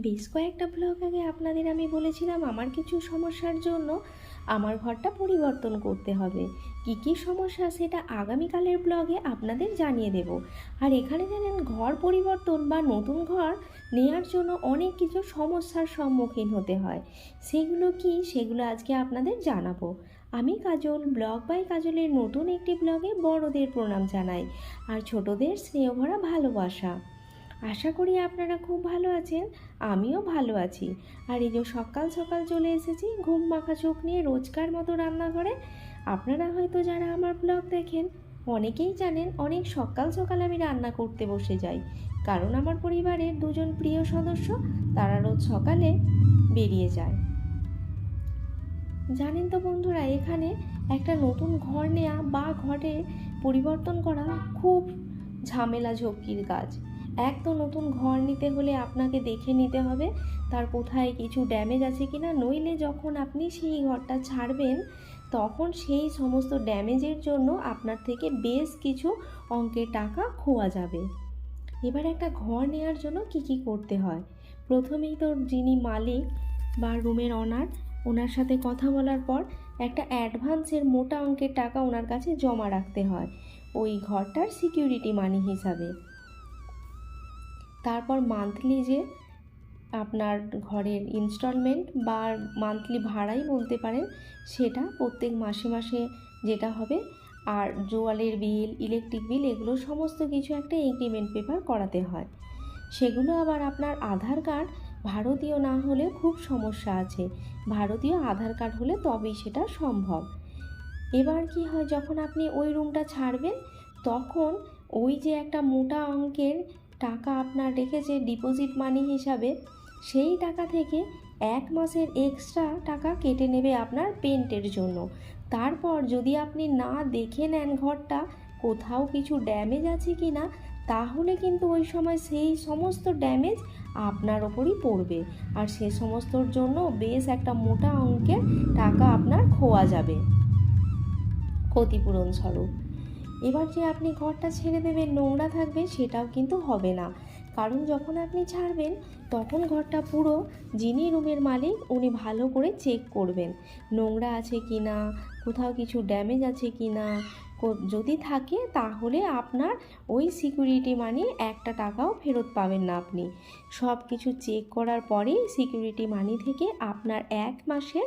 বেশ কয়েকটা ব্লগ আগে আপনাদের আমি বলেছিলাম আমার কিছু সমস্যার জন্য আমার ঘরটা পরিবর্তন করতে হবে। কী কী সমস্যা সেটা আগামীকালের ব্লগে আপনাদের জানিয়ে দেব। আর এখানে জানেন, ঘর পরিবর্তন বা নতুন ঘর নেওয়ার জন্য অনেক কিছু সমস্যার সম্মুখীন হতে হয়। সেগুলো কি? সেগুলো আজকে আপনাদের জানাব। আমি কাজল ব্লগ বাই কাজলের নতুন একটি ব্লগে বড়দের প্রণাম জানাই। আর ছোটদের স্নেহভরা ভালোবাসা। আশা করি আপনারা খুব ভালো আছেন, আমিও ভালো আছি। আর এই যে সকাল সকাল চলে এসেছি ঘুম মাখা চোখ নিয়ে রোজকার মতো রান্নাঘরে, আপনারা হয়তো যারা আমার ব্লগ দেখেন, অনেকেই জানেন অনেক সকাল সকাল আমি রান্না করতে বসে যাই। কারণ আমার পরিবারের দুজন প্রিয় সদস্য, তারা রোজ সকালে বেরিয়ে যায়। জানেন তো বন্ধুরা, এখানে একটা নতুন ঘর নেওয়া বা ঘরে পরিবর্তন করা খুব ঝামেলা ঝক্কির কাজ। এক তো নতুন ঘর নিতে হলে আপনাকে দেখে নিতে হবে, তার কোথায় কিছু ড্যামেজ আছে কি না নইলে যখন আপনি সেই ঘরটা ছাড়বেন, তখন সেই সমস্ত ড্যামেজের জন্য আপনার থেকে বেশ কিছু অঙ্কের টাকা খোয়া যাবে। এবার একটা ঘর নেওয়ার জন্য কি কি করতে হয়? প্রথমেই তো যিনি মালিক বা রুমের অনার ওনার সাথে কথা বলার পর একটা অ্যাডভান্সের মোটা অঙ্কের টাকা ওনার কাছে জমা রাখতে হয়, ওই ঘরটার সিকিউরিটি মানি হিসাবে। তারপর মান্থলি যে আপনার ঘরের ইনস্টলমেন্ট বা মান্থলি ভাড়াই বলতে পারেন, সেটা প্রত্যেক মাসে মাসে যেটা হবে। আর জোয়ালের বিল ইলেকট্রিক বিল এগুলো সমস্ত কিছু একটা এগ্রিমেন্ট পেপার করাতে হয়। সেগুলো আবার আপনার আধার কার্ড ভারতীয় না হলে খুব সমস্যা আছে। ভারতীয় আধার কার্ড হলে তবেই সেটা সম্ভব। এবার কি হয়, যখন আপনি ওই রুমটা ছাড়বেন, তখন ওই যে একটা মোটা অঙ্কের টাকা আপনার রেখেছে ডিপোজিট মানি হিসাবে, সেই টাকা থেকে এক মাসের এক্সট্রা টাকা কেটে নেবে আপনার পেন্টের জন্য। তারপর যদি আপনি না দেখে নেন ঘরটা, কোথাও কিছু ড্যামেজ আছে কি না তাহলে কিন্তু ওই সময় সেই সমস্ত ড্যামেজ আপনার ওপরই পড়বে। আর সে সমস্তর জন্য বেশ একটা মোটা অঙ্কের টাকা আপনার খোয়া যাবে। ক্ষতিপূরণ স্বরূপ। এবার যে আপনি ঘরটা ছেড়ে দেবেন, নোংরা থাকবে, সেটাও কিন্তু হবে না। কারণ যখন আপনি ছাড়বেন, তখন ঘরটা পুরো যিনি রুমের মালিক, উনি ভালো করে চেক করবেন। নোংরা আছে কি না কোথাও কিছু ড্যামেজ আছে কি না যদি থাকে, তাহলে আপনার ওই সিকিউরিটি মানি একটা টাকাও ফেরত পাবেন না আপনি। সব কিছু চেক করার পরেই সিকিউরিটি মানি থেকে আপনার এক মাসের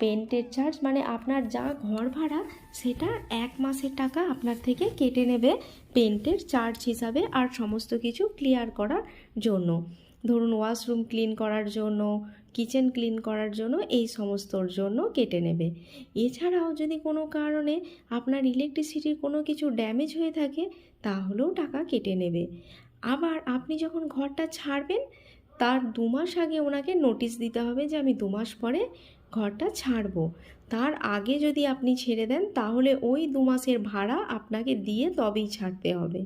পেন্টের চার্জ মানে আপনার যা ঘর ভাড়া, সেটা এক মাসের টাকা আপনার থেকে কেটে নেবে পেন্টের চার্জ হিসাবে আর সমস্ত কিছু ক্লিয়ার করার জন্য। ধরুন ওয়াশরুম ক্লিন করার জন্য কিচেন ক্লিন করার জন্য, এই সমস্তর জন্য কেটে নেবে। এছাড়াও যদি কোনো কারণে আপনার ইলেকট্রিসিটির কোনো কিছু ড্যামেজ হয়ে থাকে, তাহলেও টাকা কেটে নেবে। আবার আপনি যখন ঘরটা ছাড়বেন, তার দু মাস আগে ওনাকে নোটিশ দিতে হবে যে আমি দু মাস পরে ঘরটা ছাড়ব। তার আগে যদি আপনি ছেড়ে দেন, তাহলে ওই দু মাসের ভাড়া আপনাকে দিয়ে তবেই ছাড়তে হবে।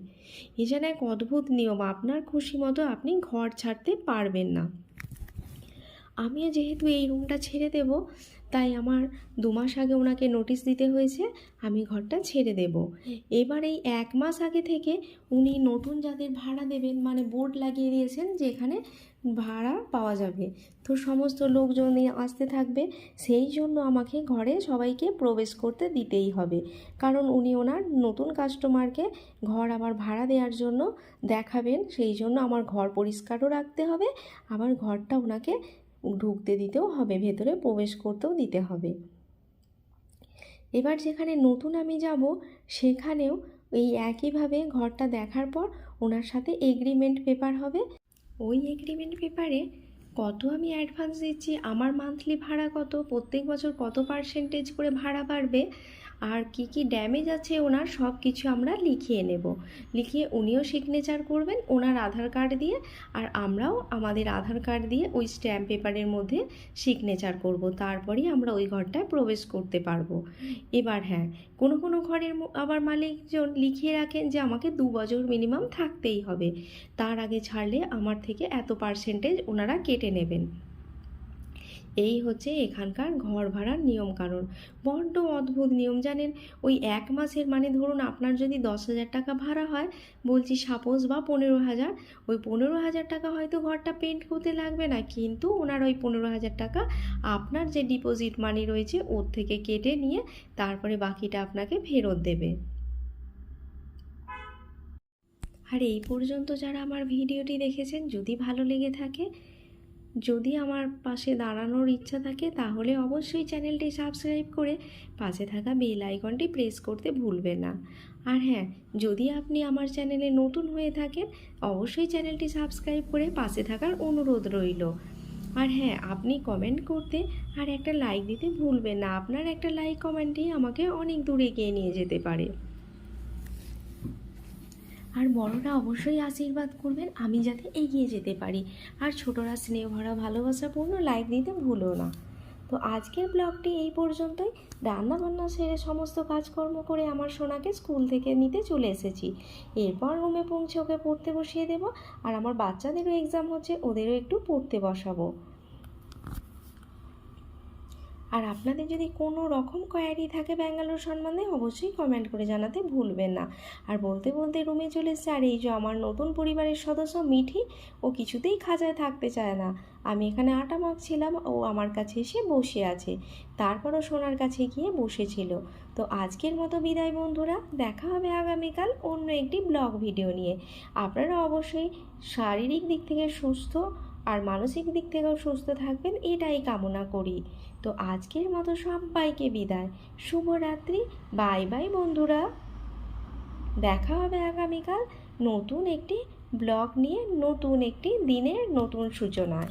এ যেন এক অদ্ভুত নিয়ম। আপনার খুশি মতো আপনি ঘর ছাড়তে পারবেন না। আমিও যেহেতু এই রুমটা ছেড়ে দেব, তাই আমার দু মাস আগে ওনাকে নোটিশ দিতে হয়েছে, আমি ঘরটা ছেড়ে দেব। এবার এই এক মাস আগে থেকে উনি নতুন যাদের ভাড়া দেবেন মানে বোর্ড লাগিয়ে দিয়েছেন যে এখানে ভাড়া পাওয়া যাবে। তো সমস্ত লোকজন আসতে থাকবে, সেই জন্য আমাকে ঘরে সবাইকে প্রবেশ করতে দিতেই হবে। কারণ উনি ওনার নতুন কাস্টমারকে ঘর আবার ভাড়া দেওয়ার জন্য দেখাবেন, সেই জন্য আমার ঘর পরিষ্কারও রাখতে হবে আবার ঘরটা ওনাকে ঢুকতে দিতেও হবে, ভেতরে প্রবেশ করতেও দিতে হবে। এবার যেখানে নতুন আমি যাব, সেখানেও এই একইভাবে ঘরটা দেখার পর ওনার সাথে এগ্রিমেন্ট পেপার হবে। ওই এগ্রিমেন্ট পেপারে কত আমি অ্যাডভান্স দিচ্ছি, আমার মান্থলি ভাড়া কত, প্রত্যেক বছর কত পার্সেন্টেজ করে ভাড়া বাড়বে আর কি কি ড্যামেজ আছে ওনার সব কিছু আমরা লিখিয়ে নেব। লিখিয়ে উনিও সিগনেচার করবেন ওনার আধার কার্ড দিয়ে আর আমরাও আমাদের আধার কার্ড দিয়ে ওই স্ট্যাম্প পেপারের মধ্যে সিগনেচার করব। তারপরেই আমরা ওই ঘরটায় প্রবেশ করতে পারব। এবার হ্যাঁ কোনো কোনো ঘরের আবার মালিকজন লিখিয়ে রাখেন যে আমাকে দু বছর মিনিমাম থাকতেই হবে। তার আগে ছাড়লে আমার থেকে এত পার্সেন্টেজ ওনারা কেটে নেবেন। এই হচ্ছে এখানকার ঘর ভাড়ার নিয়ম কারণ। বড্ড অদ্ভুত নিয়ম, জানেন? ওই এক মাসের মানে ধরুন আপনার যদি দশ হাজার টাকা ভাড়া হয়, বলছি সাপোজ বা পনেরো হাজার, ওই পনেরো হাজার টাকা হয়তো ঘরটা পেন্ট করতে লাগবে না, কিন্তু ওনার ওই পনেরো হাজার টাকা আপনার যে ডিপোজিট মানি রয়েছে, ওর থেকে কেটে নিয়ে তারপরে বাকিটা আপনাকে ফেরত দেবে। আর এই পর্যন্ত যারা আমার ভিডিওটি দেখেছেন, যদি ভালো লেগে থাকে যদি আমার পাশে দাঁড়ানোর ইচ্ছা থাকে, তাহলে অবশ্যই চ্যানেলটি সাবস্ক্রাইব করে পাশে থাকা বেল আইকনটি প্রেস করতে ভুলবে না। আর হ্যাঁ যদি আপনি আমার চ্যানেলে নতুন হয়ে থাকেন, অবশ্যই চ্যানেলটি সাবস্ক্রাইব করে পাশে থাকার অনুরোধ রইল। আর হ্যাঁ আপনি কমেন্ট করতে আর একটা লাইক দিতে ভুলবেন না। আপনার একটা লাইক কমেন্টই আমাকে অনেক দূরে এগিয়ে নিয়ে যেতে পারে। আর বড়রা অবশ্যই আশীর্বাদ করবেন আমি যাতে এগিয়ে যেতে পারি। আর ছোটরা স্নেহ ভরা, ভালোবাসাপূর্ণ লাইক দিতে ভুলো না। তো আজকের ব্লগটি এই পর্যন্তই। রান্না বান্না সেরে সমস্ত কাজকর্ম করে আমার সোনাকে স্কুল থেকে নিতে চলে এসেছি। এরপর রুমে পৌঁছে ওকে পড়তে বসিয়ে দেবো। আর আমার বাচ্চাদেরও এক্সাম হচ্ছে, ওদেরও একটু পড়তে বসাবো। আর আপনাদের যদি কোনো রকম কোয়ারি থাকে ব্যাঙ্গালোর সম্বন্ধে অবশ্যই কমেন্ট করে জানাতে ভুলবেন না। আর বলতে বলতে রুমে চলে এসছে, আর এই যে আমার নতুন পরিবারের সদস্য মিঠি, ও কিছুতেই খাঁচায় থাকতে চায় না। আমি এখানে আটা মাখছিলাম, ও আমার কাছে এসে বসে আছে। তারপরও সোনার কাছে গিয়ে বসেছিল। তো আজকের মতো বিদায় বন্ধুরা, দেখা হবে আগামীকাল অন্য একটি ব্লগ ভিডিও নিয়ে। আপনারা অবশ্যই শারীরিক দিক থেকে সুস্থ আর মানসিক দিক থেকেও সুস্থ থাকবেন, এটাই কামনা করি। তো আজকের মতো সবাইকে বিদায়। শুভরাত্রি, বাই বাই বন্ধুরা। দেখা হবে আগামীকাল নতুন একটি ব্লগ নিয়ে, নতুন একটি দিনের নতুন সূচনায়।